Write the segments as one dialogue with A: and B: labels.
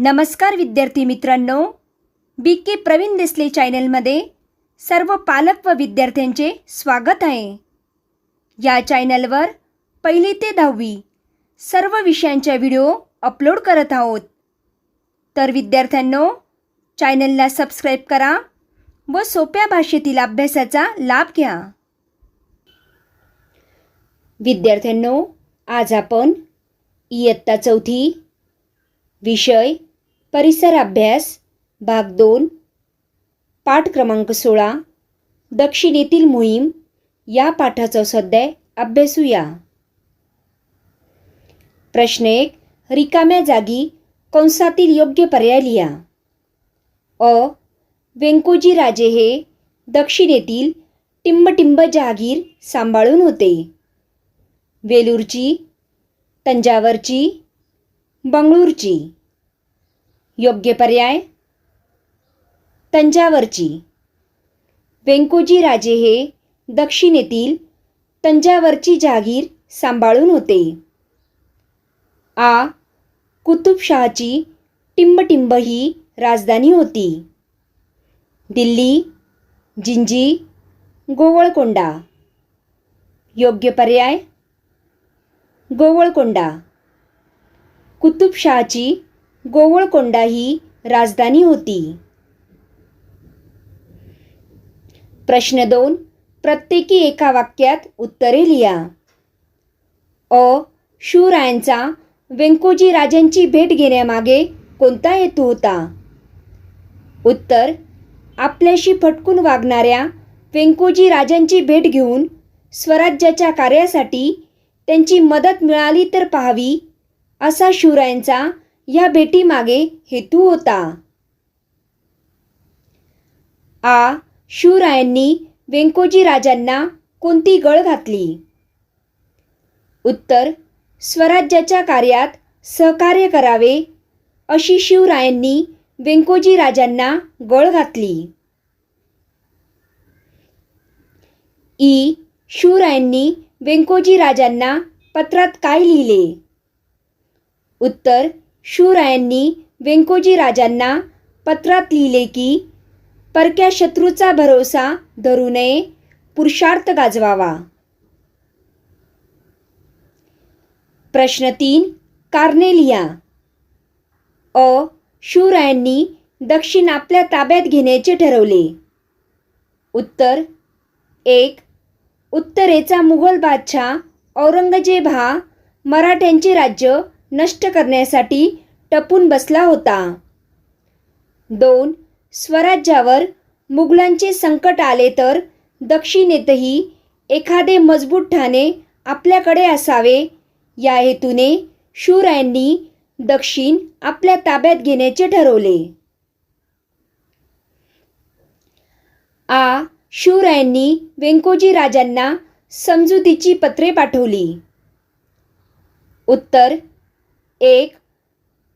A: नमस्कार विद्यार्थी मित्रांनो. बी के प्रवीण देसले चॅनलमध्ये सर्व पालक व विद्यार्थ्यांचे स्वागत आहे. या चॅनलवर पहिली ते दहावी सर्व विषयांच्या व्हिडिओ अपलोड करत आहोत. तर विद्यार्थ्यांनो चॅनलला सबस्क्राईब करा व सोप्या भाषेतील अभ्यासाचा लाभ घ्या. विद्यार्थ्यांनो आज आपण इयत्ता चौथी विषय परिसर अभ्यास भाग दोन पाठ क्रमांक सोळा दक्षिणेतील मोहीम या पाठाचा सध्या अभ्यासूया. प्रश्न एक रिकाम्या जागी कंसातील योग्य पर्याय लिहा. अ व्यंकोजी राजे हे दक्षिणेतील टिंबटिंब जहागीर सांभाळून होते. वेलूरची तंजावरची बंगळूरची. योग्य पर्याय? तंजावरची. वेंकोजी राजे हे दक्षिणेतील तंजावरची जहागीर सांभाळून होते. आ. कुतुबशहाची टिंबटिंब ही राजधानी होती. दिल्ली जिंजी गोवळकोंडा. योग्य पर्याय? गोवळकोंडा. कुतुबशहाची गोवळकोंडा ही राजधानी होती. प्रश्न दोन. प्रत्येकी एका वाक्यात उत्तरे लिहा. अ. शूरायांचा व्यंकोजी राजांची भेट घेण्यामागे कोणता हेतू होता? उत्तर. आपल्याशी फटकून वागणाऱ्या व्यंकोजी राजांची भेट घेऊन स्वराज्याच्या कार्यासाठी त्यांची मदत मिळाली तर पाहावी असा शिवरायांचा या भेटीमागे हेतू होता. आ. शिवरायांनी वेंकोजी राजांना कोणती गळ घातली? उत्तर. स्वराज्याच्या कार्यात सहकार्य करावे अशी शिवरायांनी वेंकोजी राजांना गळ घातली. ई. शिवरायांनी वेंकोजी राजांना पत्रात काय लिहिले? उत्तर. शूरायांनी व्यंकोजी राजांना पत्रात लिहिले की परक्या शत्रूचा भरोसा धरू नये पुरुषार्थ गाजवावा. प्रश्न तीन कारणे लिहा अ. शूरायांनी दक्षिण आपल्या ताब्यात घेण्याचे ठरवले. उत्तर एक उत्तरेचा मुघल बादशाह औरंगजेब हा मराठ्यांचे राज्य नष्ट करण्यासाठी टपून बसला होता. दोन. स्वराज्यावर मुघलांचे संकट आले तर दक्षिणेतही एखादे मजबूत ठाणे आपल्याकडे असावे. या हेतूने शूरायांनी दक्षिण आपल्या ताब्यात घेण्याचे ठरवले. आ. शूरायांनी वेंकोजी राजांना समजुतीची पत्रे पाठवली. उत्तर. एक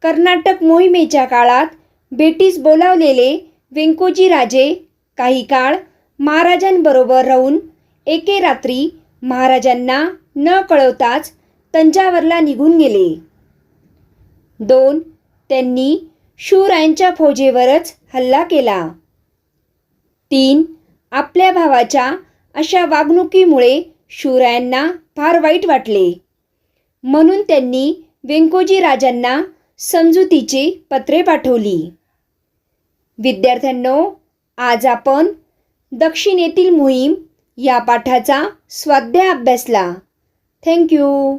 A: कर्नाटक मोहिमेच्या काळात बेटीस बोलावलेले वेंकोजी राजे काही काळ महाराजांबरोबर राहून एके रात्री महाराजांना न कळवताच तंजावरला निघून गेले. दोन त्यांनी शूरायांच्या फौजेवरच हल्ला केला. तीन आपल्या भावाच्या अशा वागणुकीमुळे शूरायांना फार वाईट वाटले. म्हणून त्यांनी वेंकोजी राजांना समजुतीची पत्रे पाठवली. विद्यार्थ्यांनो आज आपण दक्षिणेतील मोहीम या पाठाचा स्वाध्याय अभ्यासला. थँक्यू